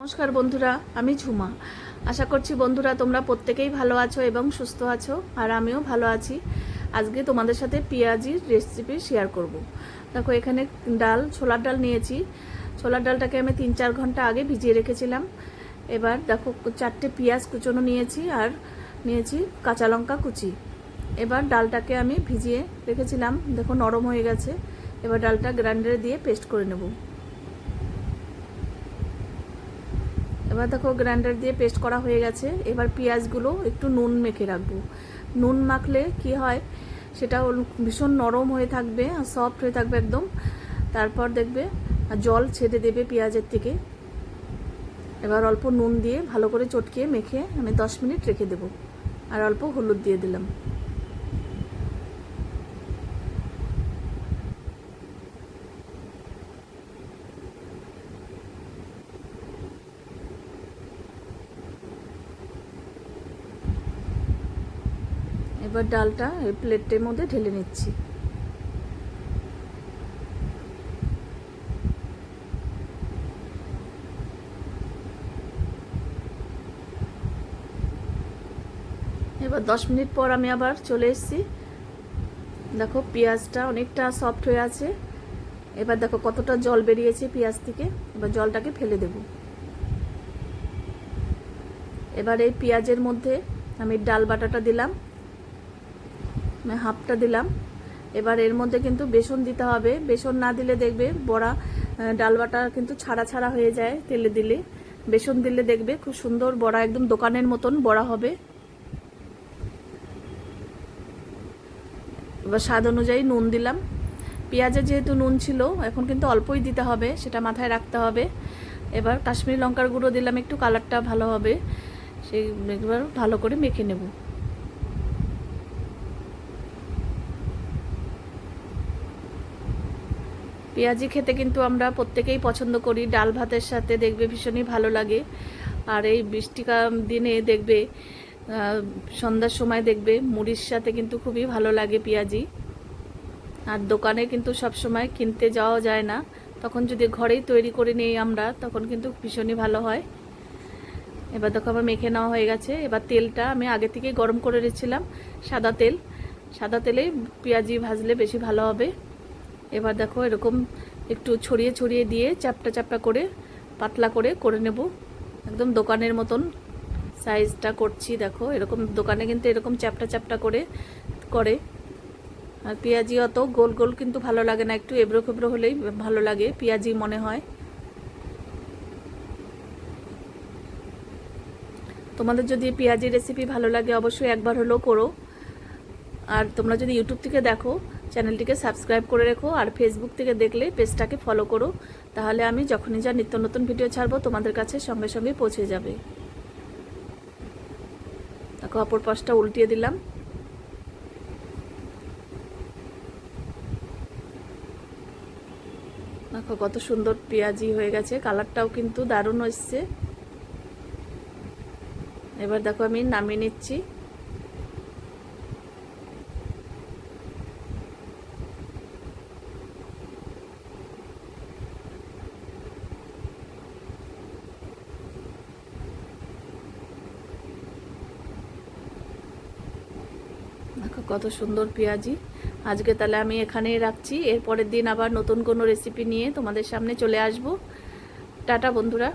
নমস্কার বন্ধুরা, আমি ঝুমা। আশা করছি বন্ধুরা তোমরা প্রত্যেকেই ভালো আছো এবং সুস্থ আছো, আর আমিও ভালো আছি। আজকে তোমাদের সাথে পেঁয়াজির রেসিপি শেয়ার করব। দেখো, এখানে ডাল, ছোলার ডাল নিয়েছি। ছোলার ডালটাকে আমি তিন চার ঘণ্টা আগে ভিজিয়ে রেখেছিলাম। এবার দেখো, চারটে পেঁয়াজ কুচোনো নিয়েছি আর নিয়েছি কাঁচা লঙ্কা কুচি। এবার ডালটাকে আমি ভিজিয়ে রেখেছিলাম। দেখো, নরম হয়ে গেছে। এবার ডালটা গ্রাইন্ডারে দিয়ে পেস্ট করে নেব। এবার দেখো গ্রাইন্ডার দিয়ে পেস্ট করা হয়ে গেছে। এবার পেঁয়াজগুলো একটু নুন মেখে রাখব। নুন মাখলে কি হয়, সেটা ভীষণ নরম হয়ে থাকবে আর সফট হয়ে থাকবে একদম। তারপর দেখবে জল ছেড়ে দেবে পেঁয়াজের থেকে। এবার অল্প নুন দিয়ে ভালো করে চটকে মেখে আমি দশ মিনিট রেখে দেবো। আর অল্প হলুদ দিয়ে দিলাম। এবার ডালটা এই প্লেটের মধ্যে ঢেলে নিচ্ছি। এবার দশ মিনিট পর আমি আবার চলে এসেছি। দেখো, পেঁয়াজটা অনেকটা সফট হয়ে আছে। এবার দেখো কতটা জল বেরিয়েছে পেঁয়াজ থেকে। এবার জলটাকে ফেলে দেব। এবার এই পেঁয়াজের মধ্যে আমি ডাল বাটাটা দিলাম। হাফটা দিলাম। এবার এর মধ্যে কিন্তু বেসন দিতে হবে। বেসন না দিলে দেখবে বড়া আহ, ডাল বাটা কিন্তু ছাড়া ছাড়া হয়ে যায় তেলে দিলে। বেসন দিলে দেখবে খুব সুন্দর বড়া একদম দোকানের মতন বড়া হবে। এবার স্বাদ অনুযায়ী নুন দিলাম। পেঁয়াজে যেহেতু নুন ছিল এখন কিন্তু অল্পই দিতে হবে সেটা মাথায় রাখতে হবে। এবার কাশ্মীরি লঙ্কার গুঁড়ো দিলাম একটু কালারটা ভালো হবে। সেই এবার ভালো করে মেখে নেব। পেঁয়াজি খেতে কিন্তু আমরা প্রত্যেকেই পছন্দ করি। ডাল ভাতের সাথে দেখবে ভীষণই ভালো লাগে। আর এই বৃষ্টিকা দিনে দেখবে সন্ধ্যার সময় দেখবে মুড়ির সাথে কিন্তু খুবই ভালো লাগে পেঁয়াজি। আর দোকানে কিন্তু সব সময় কিনতে যাওয়া যায় না। তখন যদি ঘরেই তৈরি করে নিই আমরা, তখন কিন্তু ভীষণই ভালো হয়। এবার দেখো আমার মেখে নেওয়া হয়ে গেছে। এবার তেলটা আমি আগে থেকেই গরম করে রেখেছিলাম, সাদা তেল। সাদা তেলে পেঁয়াজি ভাজলে বেশি ভালো হবে। এবার দেখো এরকম একটু ছড়িয়ে ছড়িয়ে দিয়ে চাপটা চাপটা করে, পাতলা করে করে নেব। একদম দোকানের মতন সাইজটা করছি দেখো। এরকম দোকানে কিন্তু এরকম চ্যাপটা চ্যাপটা করে করে। আর পেঁয়াজি অত গোল গোল কিন্তু ভালো লাগে না, একটু এবড়ো খেবড়ো হলেই ভালো লাগে, পেঁয়াজি মনে হয়। তোমাদের যদি পেঁয়াজি রেসিপি ভালো লাগে অবশ্যই একবার হলেও করো। আর তোমরা যদি ইউটিউব থেকে দেখো চ্যানেলটিকে সাবস্ক্রাইব করে রেখো, আর ফেসবুক থেকে দেখলে পেজটাকে ফলো করো, তাহলে আমি যখনই যা নিত্য নতুন ভিডিও ছাড়বো, তোমাদের কাছে সঙ্গে সঙ্গে পৌঁছে যাবে। দেখো অপর পাশটা উল্টিয়ে দিলাম। দেখো, কত সুন্দর পেঁয়াজি হয়ে গেছে, কালারটাও কিন্তু দারুণ এসছে। এবার দেখো, আমি নামিয়ে নিচ্ছি। দেখো, কত সুন্দর পেঁয়াজি। আজকে তাহলে আমি এখানেই রাখছি। এরপরের দিন আবার নতুন কোনো রেসিপি নিয়ে তোমাদের সামনে চলে আসব। টাটা বন্ধুরা।